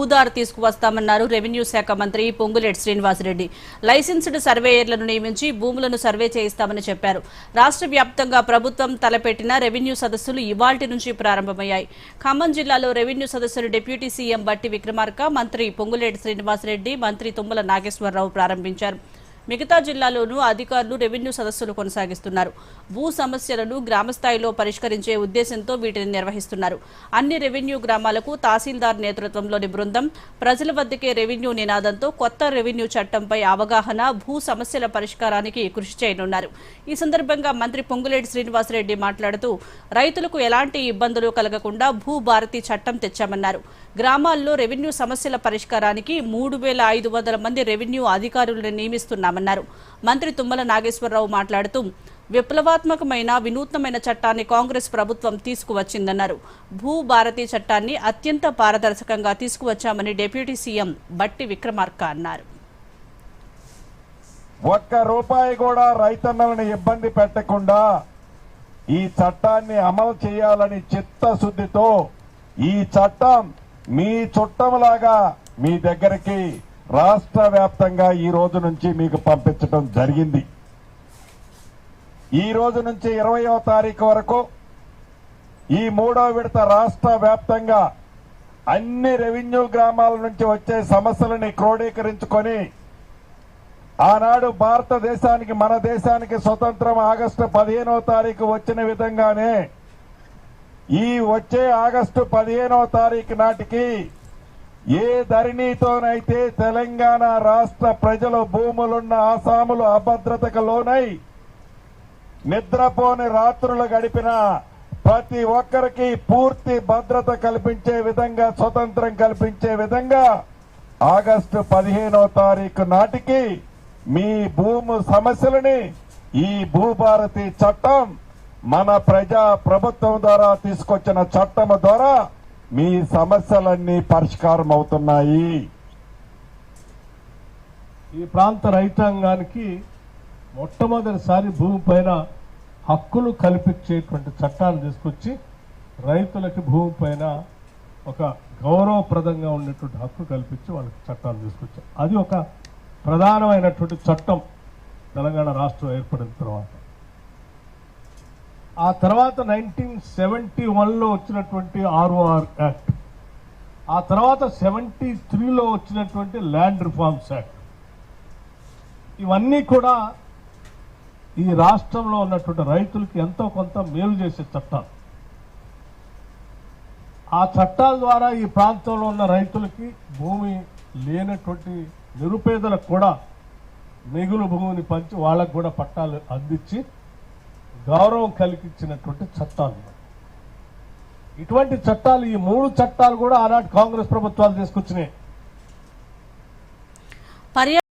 ఊదారు తీసుకువస్తామన్నారు revenue శాఖ మంత్రి Ponguleti Srinivasa Reddy. Licensed సర్వేయర్లను నియమించి భూములను సర్వే చేయిస్తామని చెప్పారు. రాష్ట్ర వ్యాప్తంగా ప్రభుత్వం తలపెట్టిన రెవెన్యూ సదస్సులు ఇవాల్టి నుంచి ప్రారంభమయ్యాయి. ఖమ్మం జిల్లాలో రెవెన్యూ సదస్సును డిప్యూటీ సీఎం బట్టి విక్రమార్క మంత్రి పొంగులేటి శ్రీనివాసరెడ్డి మంత్రి తుమ్మల నాగేశ్వరరావు ప్రారంభించారు. మిగతా జిల్లాలోనూ అధికారులు రెవెన్యూ సదస్సులు కొనసాగిస్తున్నారు. భూ సమస్యలను గ్రామస్థాయిలో పరిష్కరించే ఉద్దేశంతో వీటిని నిర్వహిస్తున్నారు. అన్ని రెవెన్యూ గ్రామాలకు తహసీల్దార్ నేతృత్వంలోని బృందం ప్రజల వద్దకే రెవెన్యూ నినాదంతో కొత్త రెవెన్యూ చట్టంపై అవగాహన భూ సమస్యల పరిష్కారానికి కృషి చేయనున్నారు. ఈ సందర్భంగా మంత్రి పొంగులేటి శ్రీనివాసరెడ్డి మాట్లాడుతూ రైతులకు ఎలాంటి ఇబ్బందులు కలగకుండా భూ భారతి చట్టం తెచ్చామన్నారు. గ్రామాల్లో రెవెన్యూ సమస్యల పరిష్కారానికి మూడు వేల ఐదు వందల మంది రెవెన్యూ అధికారులను నియమిస్తున్నామన్నారు. మంత్రి తుమ్మల నాగేశ్వరరావు మాట్లాడుతూ విప్లవాత్మకమైన వినూత్నమైన చట్టాన్ని కాంగ్రెస్ ప్రభుత్వం తీసుకువచ్చిందన్నారు. భూ భారతి చట్టాన్ని అత్యంత పారదర్శకంగా తీసుకువచ్చామని డిప్యూటీ సీఎం బట్టి విక్రమార్క అన్నారు. ఒక్క రూపాయి కూడా రైతన్నలను ఇబ్బంది పెట్టకుండా ఈ చట్టాన్ని అమలు చేయాలని చిత్తశుద్ధితో ఈ చట్టం మీ చుట్టంలాగా మీ దగ్గరికి రాష్ట్ర వ్యాప్తంగా ఈ రోజు నుంచి మీకు పంపించడం జరిగింది. ఈ రోజు నుంచి ఇరవయో తారీఖు వరకు ఈ మూడో విడత రాష్ట్ర వ్యాప్తంగా అన్ని రెవెన్యూ గ్రామాల నుంచి వచ్చే సమస్యలని క్రోడీకరించుకొని ఆనాడు భారతదేశానికి మన దేశానికి స్వతంత్రం ఆగస్టు పదిహేనవ తారీఖు వచ్చిన విధంగానే ఈ వచ్చే ఆగస్టు పదిహేనవ తారీఖు నాటికి ఏ ధరణితోనైతే తెలంగాణ రాష్ట్ర ప్రజలు భూములున్న ఆసాములు అభద్రతకు లోనై నిద్రపోని రాత్రులు గడిపిన ప్రతి ఒక్కరికి పూర్తి భద్రత కల్పించే విధంగా స్వతంత్రం కల్పించే విధంగా ఆగస్టు పదిహేనవ తారీఖు నాటికి మీ భూము సమస్యలని ఈ భూభారతి చట్టం మన ప్రజా ప్రభుత్వం ద్వారా తీసుకొచ్చిన చట్టం ద్వారా మీ సమస్యలన్నీ పరిష్కారం అవుతున్నాయి. ఈ ప్రాంత రైతాంగానికి మొట్టమొదటిసారి భూమిపైన హక్కులు కల్పించేటువంటి చట్టాలు తీసుకొచ్చి రైతులకి భూమిపైన ఒక గౌరవప్రదంగా ఉన్నటువంటి హక్కు కల్పించి వాళ్ళకి చట్టాలు తీసుకొచ్చారు. అది ఒక ప్రధానమైనటువంటి చట్టం తెలంగాణ రాష్ట్రం ఏర్పడిన తర్వాత. ఆ తర్వాత నైన్టీన్ సెవెంటీ వన్లో వచ్చినటువంటి ఆర్ఓఆర్ యాక్ట్. ఆ తర్వాత సెవెంటీ త్రీలో వచ్చినటువంటి ల్యాండ్ రిఫార్మ్స్ యాక్ట్. ఇవన్నీ కూడా ఈ రాష్ట్రంలో ఉన్నటువంటి రైతులకి ఎంతో కొంత మేలు చేసే చట్టాలు. ఆ చట్టాల ద్వారా ఈ ప్రాంతంలో ఉన్న రైతులకి భూమి లేనటువంటి నిరుపేదలకు కూడా మిగులు భూమిని పంచి వాళ్ళకు కూడా పట్టాలు అందించి గౌరవం కలిగించినటువంటి చట్టాలు. ఇటువంటి చట్టాలు ఈ మూడు చట్టాలు కూడా ఆనాటి కాంగ్రెస్ ప్రభుత్వాలు తీసుకొచ్చినాయి.